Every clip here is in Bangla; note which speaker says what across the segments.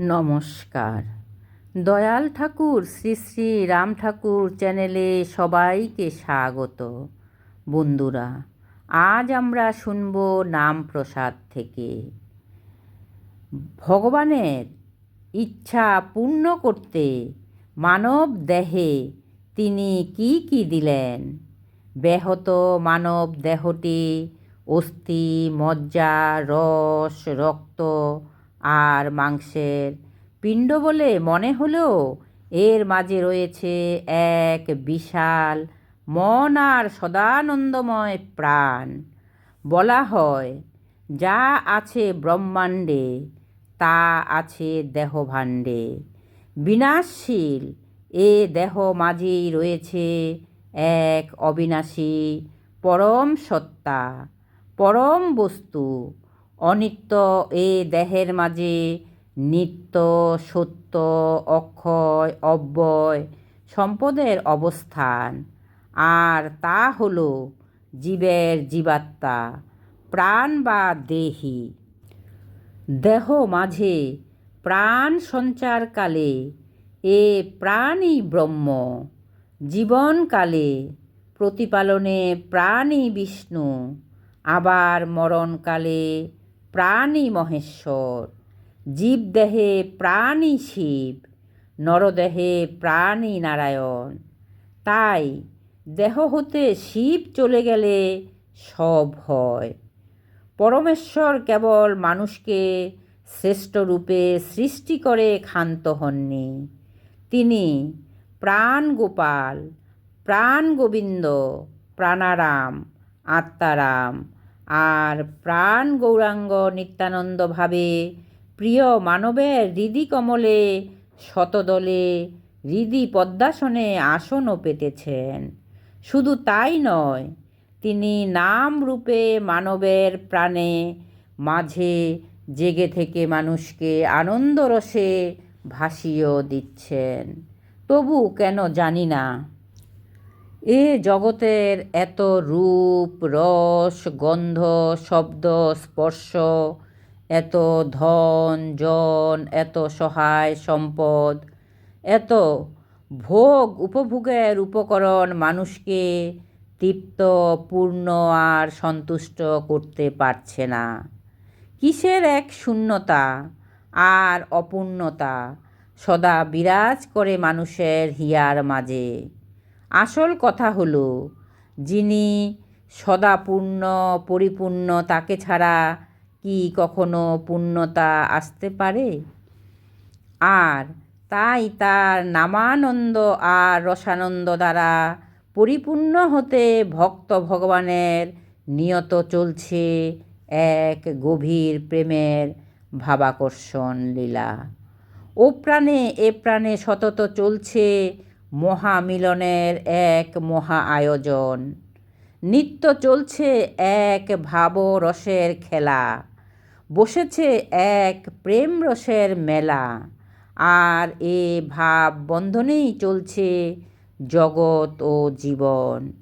Speaker 1: নমস্কার। দয়াল ঠাকুর, শ্রী শ্রী রাম ঠাকুর চ্যানেলে সবাইকে স্বাগত। বন্ধুরা, আজ আমরা শুনব নাম প্রসাদ থেকে। ভগবানের ইচ্ছা পূর্ণ করতে মানব দেহে তিনি কি কি দিলেন? ব্যাহত মানব দেহটি অস্থি, মজ্জা, রস, রক্ত আর মাংসের পিণ্ড বলে মনে হলেও এর মাঝে রয়েছে এক বিশাল মন আর সদানন্দময় প্রাণ। বলা হয়, যা আছে ব্রহ্মাণ্ডে, তা আছে দেহভাণ্ডে। বিনাশশীল এ দেহ মাঝেই রয়েছে এক অবিনাশী পরম সত্তা, পরম বস্তু অনিত্য এ দেহের মাঝে নিত্য, সত্য, অক্ষয়, অব্যয় সম্পদের অবস্থান। আর তা হল জীবের জীবাত্মা, প্রাণ বা দেহি। দেহ মাঝে প্রাণ সঞ্চারকালে এ প্রাণই ব্রহ্ম। জীবনকালে প্রতিপালনে প্রাণী বিষ্ণু। আবার মরণকালে প্রাণী মহেশ্বর জীবদেহে প্রাণী শিব নরদেহে প্রাণী নারায়ণ। তাই দেহ হতে শিব চলে গেলে সব হয়। পরমেশ্বর কেবল মানুষকে শ্রেষ্ঠ রূপে সৃষ্টি করে ক্ষান্ত হননি। তিনি প্রাণ গোপাল, প্রাণ গোবিন্দ, প্রাণারাম, আত্মারাম আর প্রাণ গৌরাঙ্গ নিত্যানন্দভাবে প্রিয় মানবের হৃদি কমলে শতদলে হৃদি পদ্মাসনে আসনও পেতেছেন। শুধু তাই নয়, তিনি নাম রূপে মানবের প্রাণে মাঝে জেগে থেকে মানুষকে আনন্দরসে ভাসিয়েও দিচ্ছেন। তবু কেন জানি না। এ জগতের এত রূপ, রস, গন্ধ, শব্দ, স্পর্শ, এত ধন, জন, এত সহায় সম্পদ, এত ভোগ উপভোগের উপকরণ মানুষকে তৃপ্ত, পূর্ণ আর সন্তুষ্ট করতে পারছে না। কিসের এক শূন্যতা আর অপূর্ণতা সদা বিরাজ করে মানুষের হিয়ার মাঝে। আসল কথা হলো, যিনি সদাপূর্ণ, পরিপূর্ণ, তাকে ছাড়া কি কখনো পূর্ণতা আসতে পারে? আর তাই তার নামানন্দ আর রসানন্দ দ্বারা পরিপূর্ণ হতে ভক্ত ভগবানের নিয়ত চলছে এক গভীর প্রেমের ভাবাকর্ষণ লীলা। ও প্রাণে, এ প্রাণে সতত চলছে মহামিলনের এক মহা আয়োজন। নিত্য চলছে এক ভাব রসের খেলা। বসেছে এক প্রেম রসের মেলা। আর এ ভাব বন্ধনেই চলছে জগৎ ও জীবন।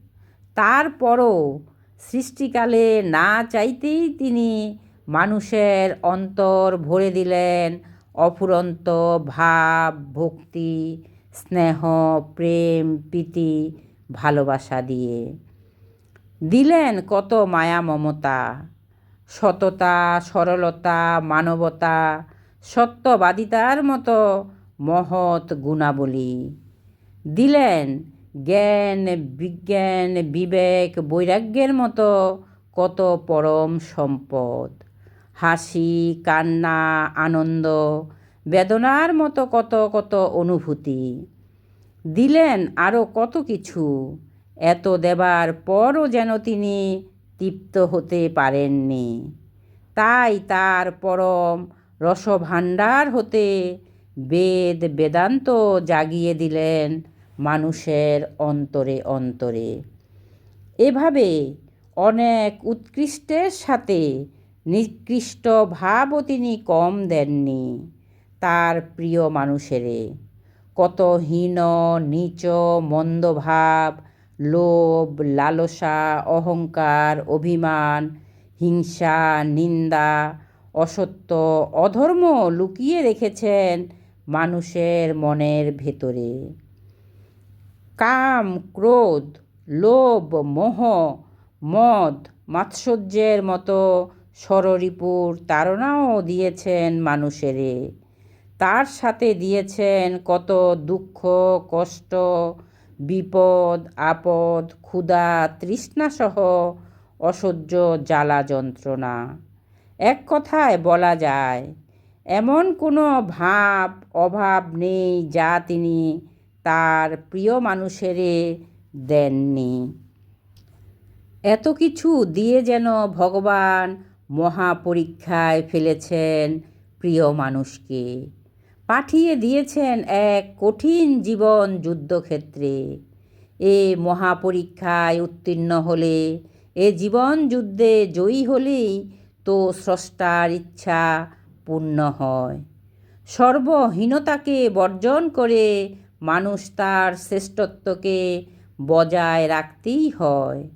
Speaker 1: তারপরও সৃষ্টিকালে না চাইতেই তিনি মানুষের অন্তর ভরে দিলেন অফুরন্ত ভাব ভক্তি স্নেহ, প্রেম, প্রীতি, ভালোবাসা দিয়ে। দিলেন কত মায়া মমতা, সততা, সরলতা, মানবতা, সত্যবাদিতার মতো মহৎ গুণাবলী। দিলেন জ্ঞান, বিজ্ঞান, বিবেক, বৈরাগ্যের মতো কত পরম সম্পদ। হাসি, কান্না, আনন্দ বেদনার মতো কত কত অনুভূতি। দিলেন আরও কত কিছু, এত দেবার পরও যেন তিনি তৃপ্ত হতে পারেননি। তাই তার পরম রসভাণ্ডার হতে বেদ বেদান্ত জাগিয়ে দিলেন মানুষের অন্তরে অন্তরে। এভাবে অনেক উৎকৃষ্টের সাথে নিকৃষ্ট ভাবও তিনি কম দেননি। তার প্রিয় মানুষেরে। কত হীন, নিচ মন্দভাব লোভ, লালসা, অহংকার, অভিমান, হিংসা, নিন্দা, অসত্য, অধর্ম লুকিয়ে রেখেছেন মানুষের মনের ভেতরে। কাম, ক্রোধ, লোভ, মোহ, মদ, মাৎসর্যের মতো ষড়রিপুর তাড়নাও দিয়েছেন মানুষেরে। তার সাথে দিয়েছেন কত দুঃখ, কষ্ট, বিপদ, আপদ, ক্ষুধা, তৃষ্ণাসহ অসহ্য জ্বালা যন্ত্রণা। এক কথায় বলা যায়, এমন কোনো ভাব, অভাব নেই যা তিনি তার প্রিয় মানুষেরে দেননি। এত কিছু দিয়ে যেন ভগবান মহাপরীক্ষায় ফেলেছেন প্রিয় মানুষকে। পাঠিয়ে দিয়েছেন এক কঠিন জীবন যুদ্ধক্ষেত্রে। এ মহাপরীক্ষায় উত্তীর্ণ হলে, এ জীবন যুদ্ধে জয়ী হলেই তো স্রষ্টার ইচ্ছা পূর্ণ হয়। সর্বহীনতাকে বর্জন করে মানুষ তার শ্রেষ্ঠত্বকে বজায় রাখতেই হয়।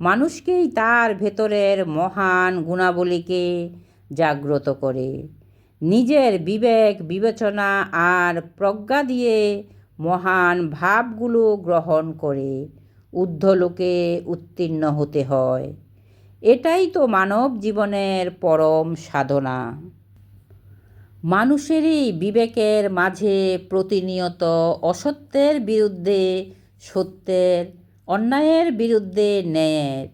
Speaker 1: মানুষকেই তার ভেতরের মহান গুণাবলীকে জাগ্রত করে। নিজের বিবেক, বিবেচনা আর প্রজ্ঞা দিয়ে মহান ভাবগুলো গ্রহণ করে ঊর্ধ্বলোকে উত্তীর্ণ হতে হয়। এটাই তো মানব জীবনের পরম সাধনা। মানুষেরই বিবেকের মাঝে প্রতিনিয়ত অসত্যের বিরুদ্ধে, সত্যের, অন্যায়ের বিরুদ্ধে ন্যায়ের,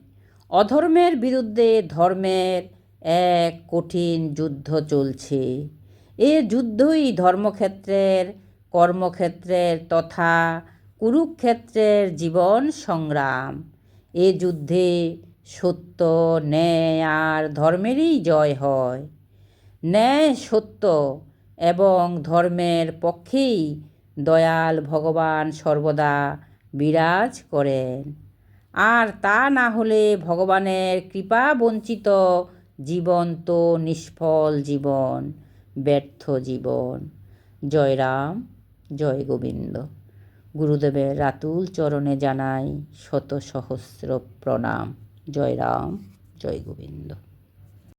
Speaker 1: অধর্মের বিরুদ্ধে ধর্মের এক কঠিন যুদ্ধ চলছে। এ যুদ্ধই ধর্মক্ষেত্রের, কর্মক্ষেত্রের তথা কুরুক্ষেত্রের জীবন সংগ্রাম। এ যুদ্ধে সত্য, ন্যায় আর ধর্মেরই জয় হয়। ন্যায় সত্য এবং ধর্মের পক্ষেই দয়াল ভগবান সর্বদা বিরাজ করেন। আর তা না হলে ভগবানের কৃপা বঞ্চিত জীবন তো নিষ্ফল জীবন, ব্যর্থ জীবন। জয় রাম, জয় গোবিন্দ। গুরুদেবের রাতুল চরণে জানাই শত সহস্র প্রণাম। জয় রাম, জয় গোবিন্দ।